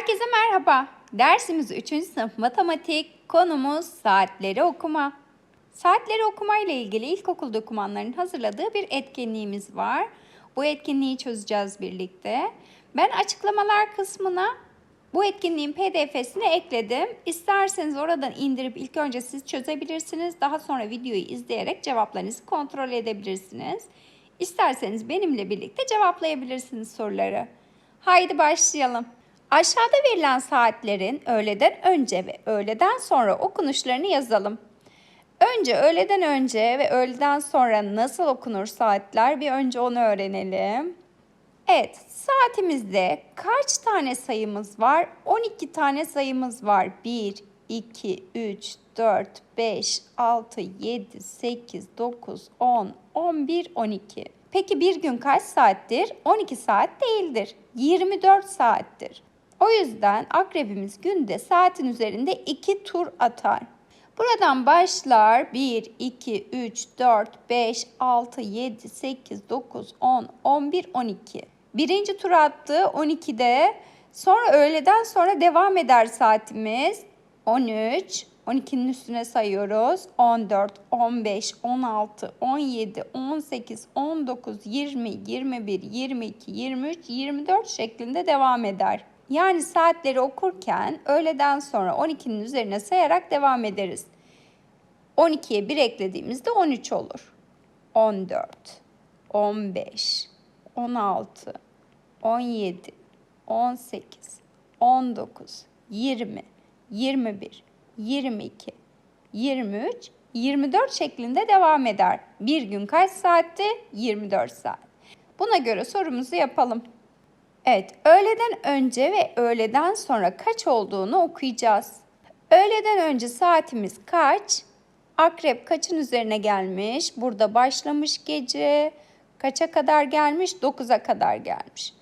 Herkese merhaba. Dersimiz 3. sınıf matematik. Konumuz saatleri okuma. Saatleri okuma ile ilgili ilkokul dokümanlarının hazırladığı bir etkinliğimiz var. Bu etkinliği çözeceğiz birlikte. Ben açıklamalar kısmına bu etkinliğin pdf'sini ekledim. İsterseniz oradan indirip ilk önce siz çözebilirsiniz. Daha sonra videoyu izleyerek cevaplarınızı kontrol edebilirsiniz. İsterseniz benimle birlikte cevaplayabilirsiniz soruları. Haydi başlayalım. Aşağıda verilen saatlerin öğleden önce ve öğleden sonra okunuşlarını yazalım. Önce öğleden önce ve öğleden sonra nasıl okunur saatler bir önce onu öğrenelim. Evet, saatimizde kaç tane sayımız var? 12 tane sayımız var. 1, 2, 3, 4, 5, 6, 7, 8, 9, 10, 11, 12. Peki bir gün kaç saattir? 12 saat değildir. 24 saattir. O yüzden akrebimiz günde saatin üzerinde 2 tur atar. Buradan başlar 1, 2, 3, 4, 5, 6, 7, 8, 9, 10, 11, 12. Birinci tur attı 12'de. Sonra öğleden sonra devam eder saatimiz. 13, 12'nin üstüne sayıyoruz. 14, 15, 16, 17, 18, 19, 20, 21, 22, 23, 24 şeklinde devam eder. Yani saatleri okurken öğleden sonra 12'nin üzerine sayarak devam ederiz. 12'ye 1 eklediğimizde 13 olur. 14, 15, 16, 17, 18, 19, 20, 21, 22, 23, 24 şeklinde devam eder. Bir gün kaç saatti? 24 saat. Buna göre sorumuzu yapalım. Evet, öğleden önce ve öğleden sonra kaç olduğunu okuyacağız. Öğleden önce saatimiz kaç? Akrep kaçın üzerine gelmiş? Burada başlamış gece. Kaça kadar gelmiş? 9'a kadar gelmiş.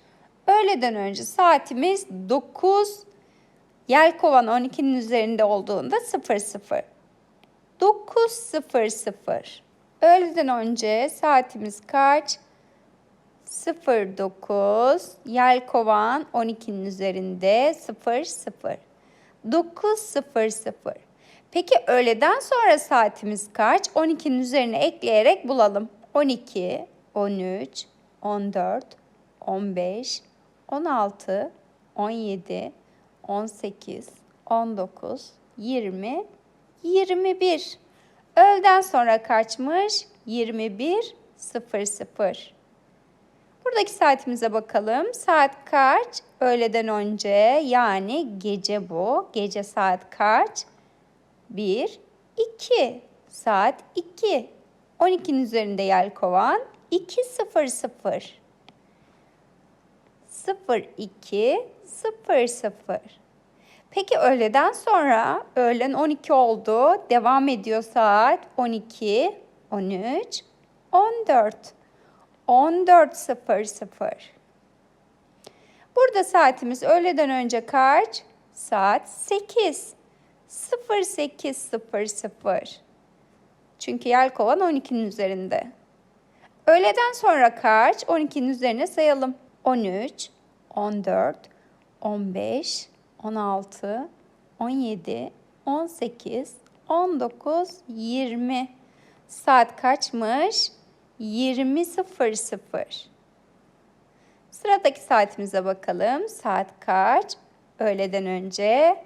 Öğleden önce saatimiz 9. Yelkovan 12'nin üzerinde olduğunda 00. 9.00. Öğleden önce saatimiz kaç? 09. Yelkovan 12'nin üzerinde 00. 9.00. Peki öğleden sonra saatimiz kaç? 12'nin üzerine ekleyerek bulalım. 12, 13, 14, 15, 16, 17, 18, 19, 20, 21. Öğleden sonra kaçmış? 21, 00. Buradaki saatimize bakalım. Saat kaç? Öğleden önce yani gece bu. Gece saat kaç? 1, 2. Saat 2. 12'nin üzerinde yelkovan 2.00. 02 00. Peki öğleden sonra öğlen 12 oldu. Devam ediyor saat 12, 13, 14. 14.00. Burada saatimiz öğleden önce kaç? Saat 8. 08.00. Çünkü yelkovan 12'nin üzerinde. Öğleden sonra kaç? 12'nin üzerine sayalım. 13, 14, 15, 16, 17, 18, 19, 20. Saat kaçmış? 20.00. Sıradaki saatimize bakalım. Saat kaç? Öğleden önce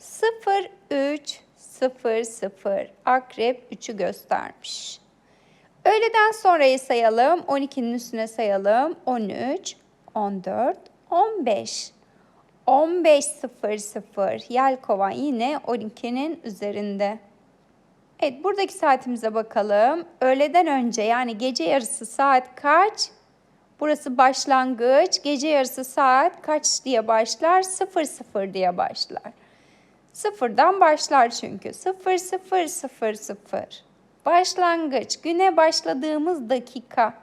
03.00. Akrep 3'ü göstermiş. Öğleden sonrayı sayalım. 12'nin üstüne sayalım. 13, 14, 15. 15.00. Yelkovan yine 12'nin üzerinde. Evet buradaki saatimize bakalım. Öğleden önce yani gece yarısı saat kaç? Burası başlangıç. Gece yarısı saat kaç diye başlar? 00 diye başlar. Sıfırdan başlar çünkü. 0000. Başlangıç. Güne başladığımız dakika.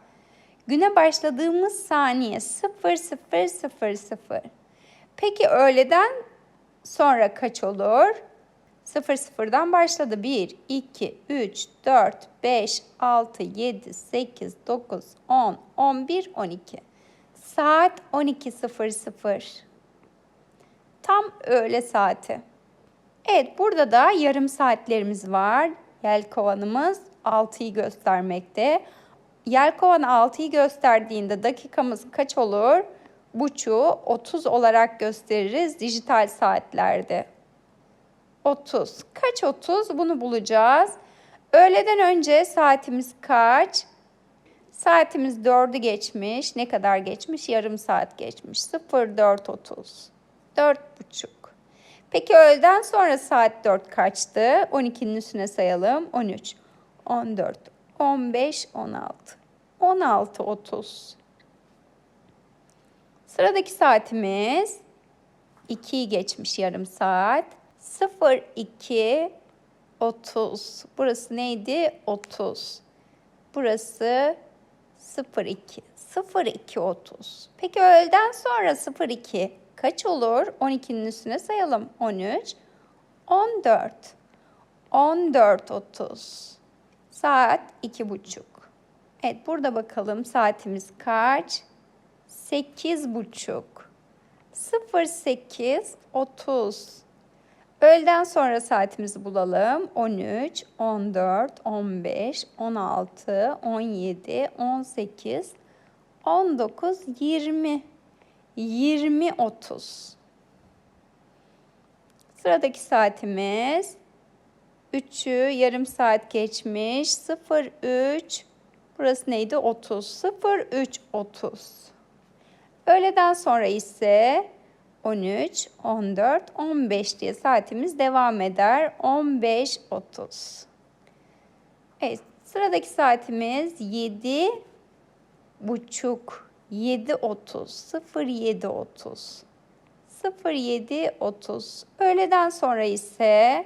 Güne başladığımız saniye 0000. Peki öğleden sonra kaç olur? 00'dan başladı. 1, 2, 3, 4, 5, 6, 7, 8, 9, 10, 11, 12. Saat 12.00. Tam öğle saati. Evet burada da yarım saatlerimiz var. Yelkovanımız 6'yı göstermekte. Yelkovan 6'yı gösterdiğinde dakikamız kaç olur? Buçuğu 30 olarak gösteririz dijital saatlerde. 30. Kaç 30? Bunu bulacağız. Öğleden önce saatimiz kaç? Saatimiz 4'ü geçmiş. Ne kadar geçmiş? Yarım saat geçmiş. 04.30. 4.30. Peki öğleden sonra saat 4 kaçtı? 12'nin üstüne sayalım. 13, 14, 15, 16. 16.30. Sıradaki saatimiz 2'yi geçmiş yarım saat. 02 30. Burası neydi? 30. Burası 02. 02 30. Peki öğleden sonra 02 kaç olur? 12'nin üstüne sayalım. 13 14. 14 30. Saat 2.30. Evet burada bakalım saatimiz kaç? 8.30. 08 30. Öğleden sonra saatimizi bulalım. 13, 14, 15, 16, 17, 18, 19, 20. 20, 30. Sıradaki saatimiz 3'ü yarım saat geçmiş. 03 burası neydi? 30. 03 30. Öğleden sonra ise 13, 14, 15 diye saatimiz devam eder. 15 30. Evet, sıradaki saatimiz 7 buçuk 7.30 07.30 07.30 öğleden sonra ise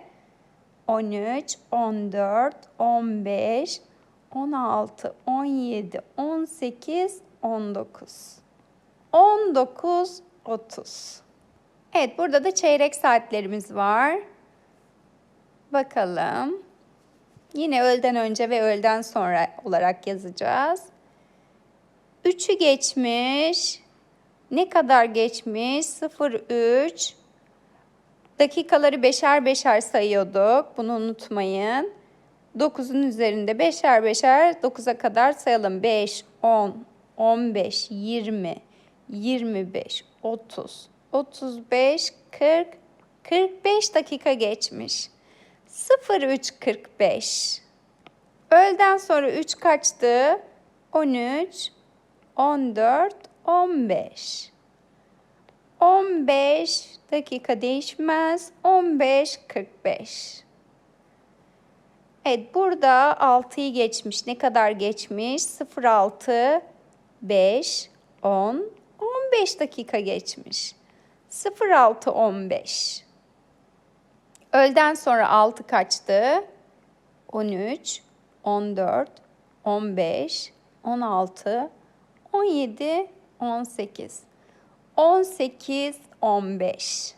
13 14 15 16 17 18 19 19 30 Evet burada da çeyrek saatlerimiz var. Bakalım. Yine öğleden önce ve öğleden sonra olarak yazacağız. 3'ü geçmiş. Ne kadar geçmiş? 0,3. Dakikaları beşer beşer sayıyorduk. Bunu unutmayın. 9'un üzerinde beşer beşer 9'a kadar sayalım. 5, 10, 15, 20, 25, 30, 35, 40, 45 dakika geçmiş. 03.45. Öğleden sonra 3 kaçtı? 13, 14, 15. 15 dakika değişmez. 15, 45. Evet burada 6'yı geçmiş. Ne kadar geçmiş? 06, 5, 10, 15 dakika geçmiş. 06, 15. Öğleden sonra 6 kaçtı? 13, 14, 15, 16, 17, 18. 18, 15.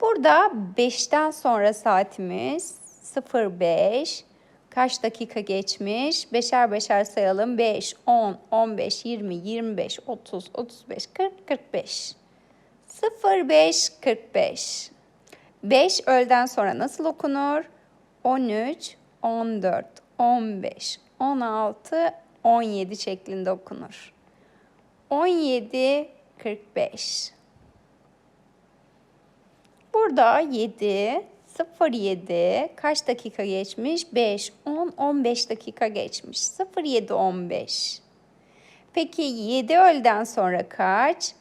Burada 5'ten sonra saatimiz 05. Kaç dakika geçmiş? Beşer beşer sayalım. 5, 10, 15, 20, 25, 30, 35, 40, 45. 05, 45. 5 öğleden sonra nasıl okunur? 13, 14, 15, 16, 17 şeklinde okunur. 17 45. Burada 7 07 kaç dakika geçmiş? 5 10 15 dakika geçmiş. 07 15. Peki 7 öğleden sonra kaç?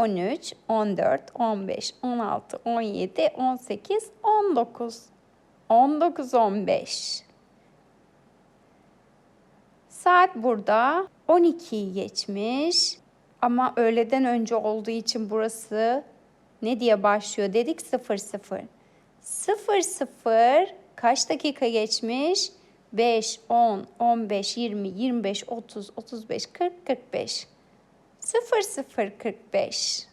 13, 14, 15, 16, 17, 18, 19. 19, 15. Saat burada 12'yi geçmiş. Ama öğleden önce olduğu için burası ne diye başlıyor dedik 00. 00 kaç dakika geçmiş? 5, 10, 15, 20, 25, 30, 35, 40, 45. 00 45.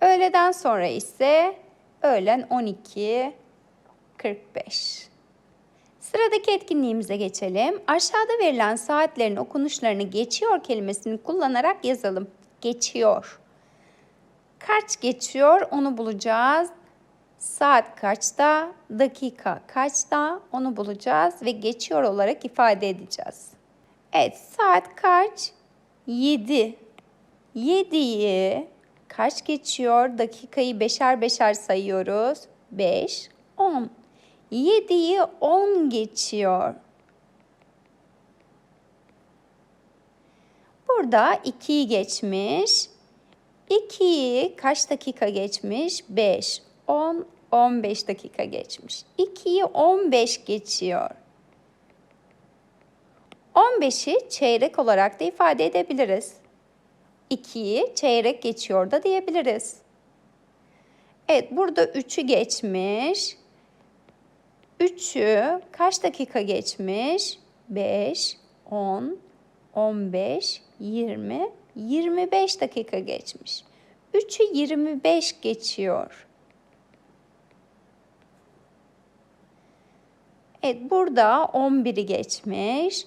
Öğleden sonra ise öğlen 12 45. Sıradaki etkinliğimize geçelim. Aşağıda verilen saatlerin okunuşlarını geçiyor kelimesini kullanarak yazalım. Geçiyor. Kaç geçiyor onu bulacağız. Saat kaçta, dakika kaçta onu bulacağız ve geçiyor olarak ifade edeceğiz. Evet, saat kaç? 7. 7'yi kaç geçiyor? Dakikayı beşer beşer sayıyoruz. 5, 10. 7'yi 10 geçiyor. Burada 2'yi geçmiş. 2'yi kaç dakika geçmiş? 5, 10, 15 dakika geçmiş. 2'yi 15 geçiyor. 15'i çeyrek olarak da ifade edebiliriz. 2'yi çeyrek geçiyor da diyebiliriz. Evet burada 3'ü geçmiş. 3'ü kaç dakika geçmiş? 5, 10, 15, 20, 25 dakika geçmiş. 3'ü 25 geçiyor. Evet burada 11'i geçmiş.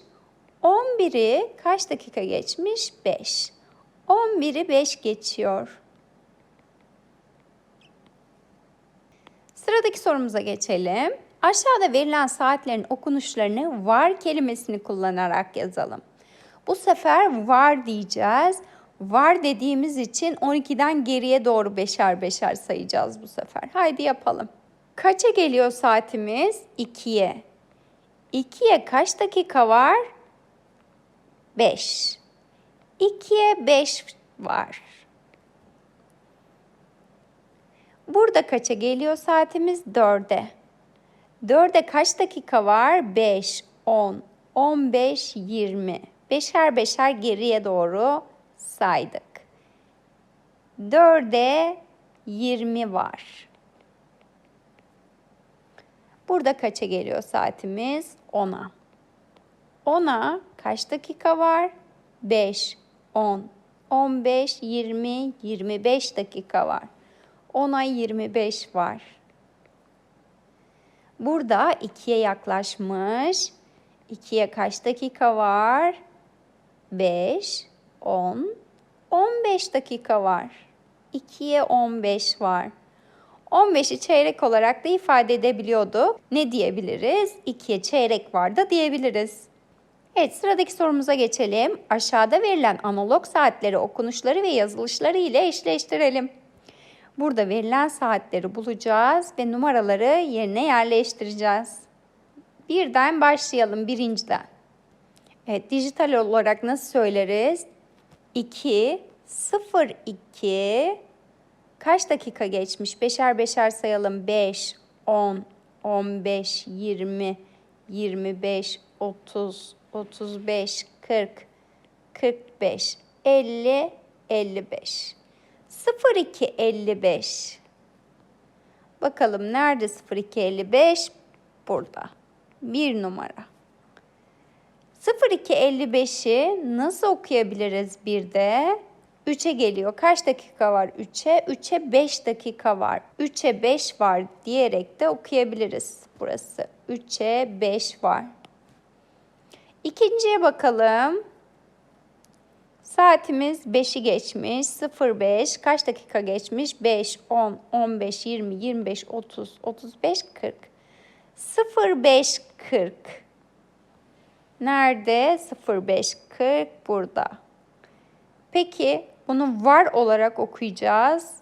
11'i kaç dakika geçmiş? 5. 11'i 5 geçiyor. Sıradaki sorumuza geçelim. Aşağıda verilen saatlerin okunuşlarını var kelimesini kullanarak yazalım. Bu sefer var diyeceğiz. Var dediğimiz için 12'den geriye doğru beşer beşer sayacağız bu sefer. Haydi yapalım. Kaça geliyor saatimiz? 2'ye. 2'ye kaç dakika var? 5. 2'ye 5 var. Burada kaça geliyor saatimiz? 4'e. 4'e kaç dakika var? 5, 10, 15, 20. Beşer beşer geriye doğru saydık. 4'e 20 var. Burada kaça geliyor saatimiz? 10'a. 10'a kaç dakika var? 5, 10, 15, 20, 25 dakika var. 10'a 25 var. Burada 2'ye yaklaşmış. 2'ye kaç dakika var? 5, 10, 15 dakika var. 2'ye 15 var. 15'i çeyrek olarak da ifade edebiliyordu. Ne diyebiliriz? 2'ye çeyrek var da diyebiliriz. Evet sıradaki sorumuza geçelim. Aşağıda verilen analog saatleri okunuşları ve yazılışları ile eşleştirelim. Burada verilen saatleri bulacağız ve numaraları yerine yerleştireceğiz. Birden başlayalım birinciden. Evet dijital olarak nasıl söyleriz? 2, 0, 2, kaç dakika geçmiş? Beşer beşer sayalım. 5, 10, 15, 20, 25, 30, 35, 40, 45, 50, 55. 02, 55. Bakalım nerede 02, 55? Burada. Bir numara. 02, 55'i nasıl okuyabiliriz bir de? 3'e geliyor. Kaç dakika var 3'e? 3'e 5 dakika var. 3'e 5 var diyerek de okuyabiliriz burası. 3'e 5 var. İkinciye bakalım. Saatimiz 5'i geçmiş. 05 kaç dakika geçmiş? 5, 10, 15, 20, 25, 30, 35, 40. 05, 40. Nerede? 05, 40 burada. Peki bunu var olarak okuyacağız.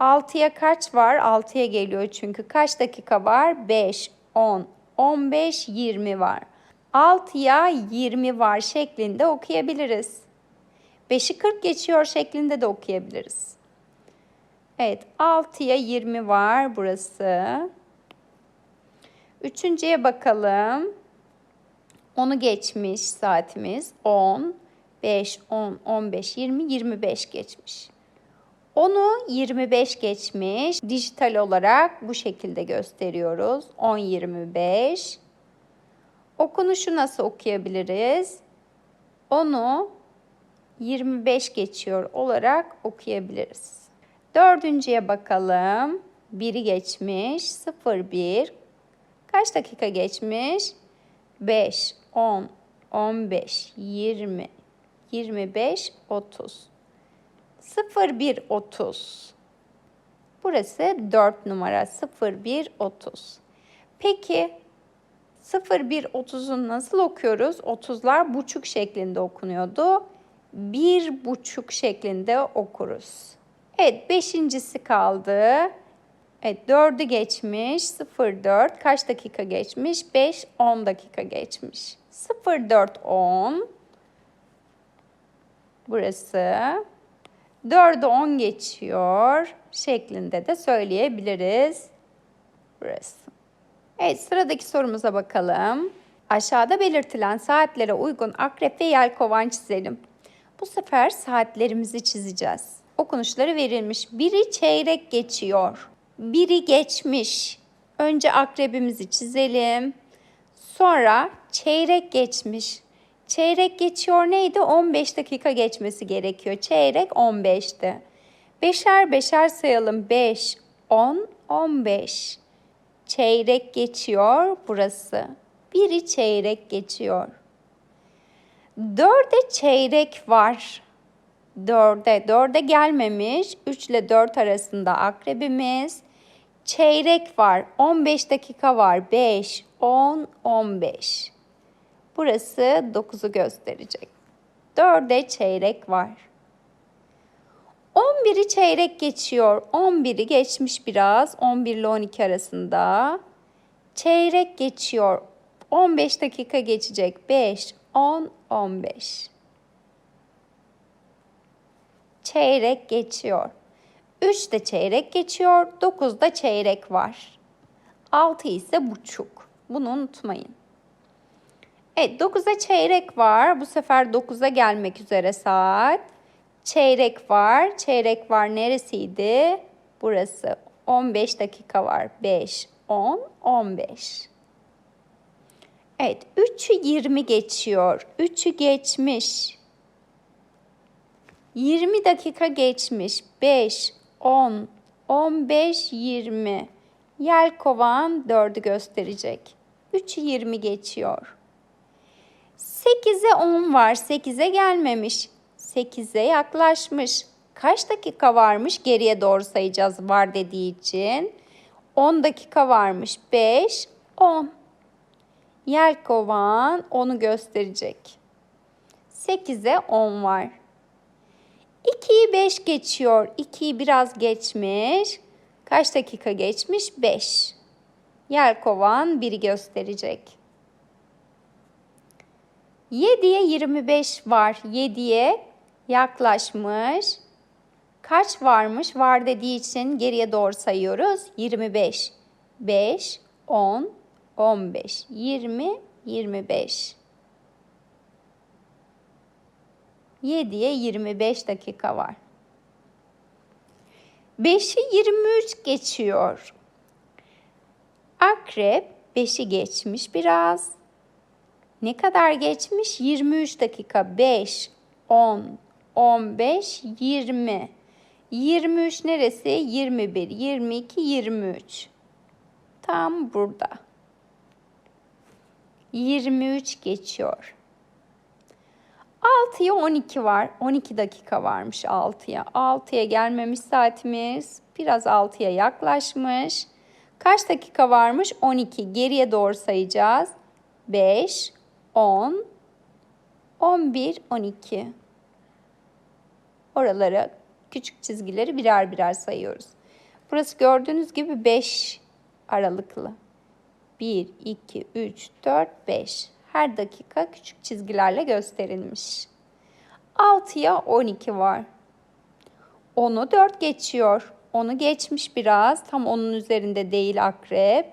6'ya kaç var? 6'ya geliyor çünkü. Kaç dakika var? 5, 10, 15, 20 var. 6'ya 20 var şeklinde okuyabiliriz. 5'i 40 geçiyor şeklinde de okuyabiliriz. Evet 6'ya 20 var burası. Üçüncüye bakalım. 10'u geçmiş saatimiz. 10, 5, 10, 15, 20, 25 geçmiş. 10'u 25 geçmiş. Dijital olarak bu şekilde gösteriyoruz. 10, 25. Okunuşu nasıl okuyabiliriz? 10'u 25 geçiyor olarak okuyabiliriz. Dördüncüye bakalım. 1'i geçmiş. 0, 1. Kaç dakika geçmiş? 5, 10, 15, 20, 25, 30. 0, 1, 30. Burası 4 numara 0130. Peki 0130'u nasıl okuyoruz? 30'lar buçuk şeklinde okunuyordu. Bir buçuk şeklinde okuruz. Evet beşincisi kaldı. Evet 4'ü geçmiş. 04 kaç dakika geçmiş? 5 10 dakika geçmiş. 04 10 Burası 4'ü 10 geçiyor şeklinde de söyleyebiliriz. Burası. Evet sıradaki sorumuza bakalım. Aşağıda belirtilen saatlere uygun akrep ve yelkovan çizelim. Bu sefer saatlerimizi çizeceğiz. Okunuşları verilmiş. Biri çeyrek geçiyor. Biri geçmiş. Önce akrebimizi çizelim. Sonra çeyrek geçmiş. Çeyrek geçiyor neydi? 15 dakika geçmesi gerekiyor. Çeyrek 15'ti. Beşer beşer sayalım. 5, 10, 15. Çeyrek geçiyor burası. Biri çeyrek geçiyor. Dörde çeyrek var. Dörde, dörde gelmemiş. 3 ile 4 arasında akrebimiz. Çeyrek var. 15 dakika var. 5, 10, 15. Burası 9'u gösterecek. 4'e çeyrek var. 11'i çeyrek geçiyor. 11'i geçmiş biraz. 11 ile 12 arasında. Çeyrek geçiyor. 15 dakika geçecek. 5, 10, 15. Çeyrek geçiyor. 3 de çeyrek geçiyor. 9 da çeyrek var. 6 ise buçuk. Bunu unutmayın. Evet 9'a çeyrek var. Bu sefer 9'a gelmek üzere saat. Çeyrek var. Çeyrek var neresiydi? Burası. 15 dakika var. 5, 10, 15. Evet 3'ü 20 geçiyor. 3'ü geçmiş. 20 dakika geçmiş. 5, 10, 15, 20. Yelkovan 4'ü gösterecek. 3'ü 20 geçiyor. 8'e 10 var. 8'e gelmemiş. 8'e yaklaşmış. Kaç dakika varmış? Geriye doğru sayacağız var dediği için. 10 dakika varmış. 5, 10. Yelkovan onu gösterecek. 8'e 10 var. 2'yi 5 geçiyor. 2'yi biraz geçmiş. Kaç dakika geçmiş? 5. Yelkovan 1'i gösterecek. 7'ye 25 var. 7'ye yaklaşmış. Kaç varmış? Var dediği için geriye doğru sayıyoruz. 25, 5, 10, 15, 20, 25. 7'ye 25 dakika var. 5'i 23 geçiyor. Akrep 5'i geçmiş biraz. Ne kadar geçmiş? 23 dakika. 5, 10, 15, 20. 23 neresi? 21, 22, 23. Tam burada. 23 geçiyor. 6'ya 12 var. 12 dakika varmış 6'ya. 6'ya gelmemiş saatimiz. Biraz 6'ya yaklaşmış. Kaç dakika varmış? 12. Geriye doğru sayacağız. 5, 10, 11, 12. Oralara küçük çizgileri birer birer sayıyoruz. Burası gördüğünüz gibi 5 aralıklı. 1, 2, 3, 4, 5. Her dakika küçük çizgilerle gösterilmiş. 6'ya 12 var. 10'u 4 geçiyor. Onu geçmiş biraz. Tam onun üzerinde değil akrep.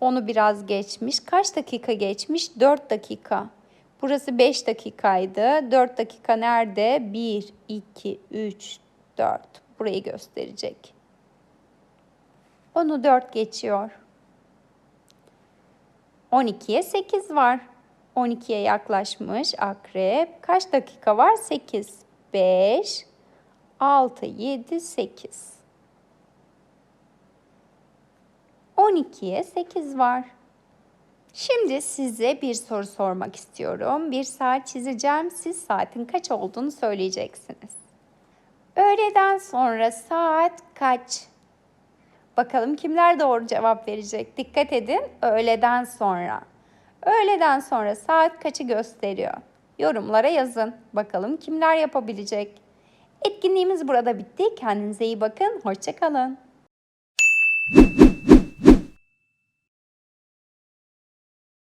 Onu biraz geçmiş. Kaç dakika geçmiş? 4 dakika. Burası 5 dakikaydı. 4 dakika nerede? 1, 2, 3, 4. Burayı gösterecek. Onu 4 geçiyor. 12'ye 8 var. 12'ye yaklaşmış akrep. Kaç dakika var? 8, 5, 6, 7, 8. 12'ye 8 var. Şimdi size bir soru sormak istiyorum. Bir saat çizeceğim. Siz saatin kaç olduğunu söyleyeceksiniz. Öğleden sonra saat kaç? Bakalım kimler doğru cevap verecek? Dikkat edin öğleden sonra. Öğleden sonra saat kaçı gösteriyor? Yorumlara yazın. Bakalım kimler yapabilecek? Etkinliğimiz burada bitti. Kendinize iyi bakın. Hoşçakalın.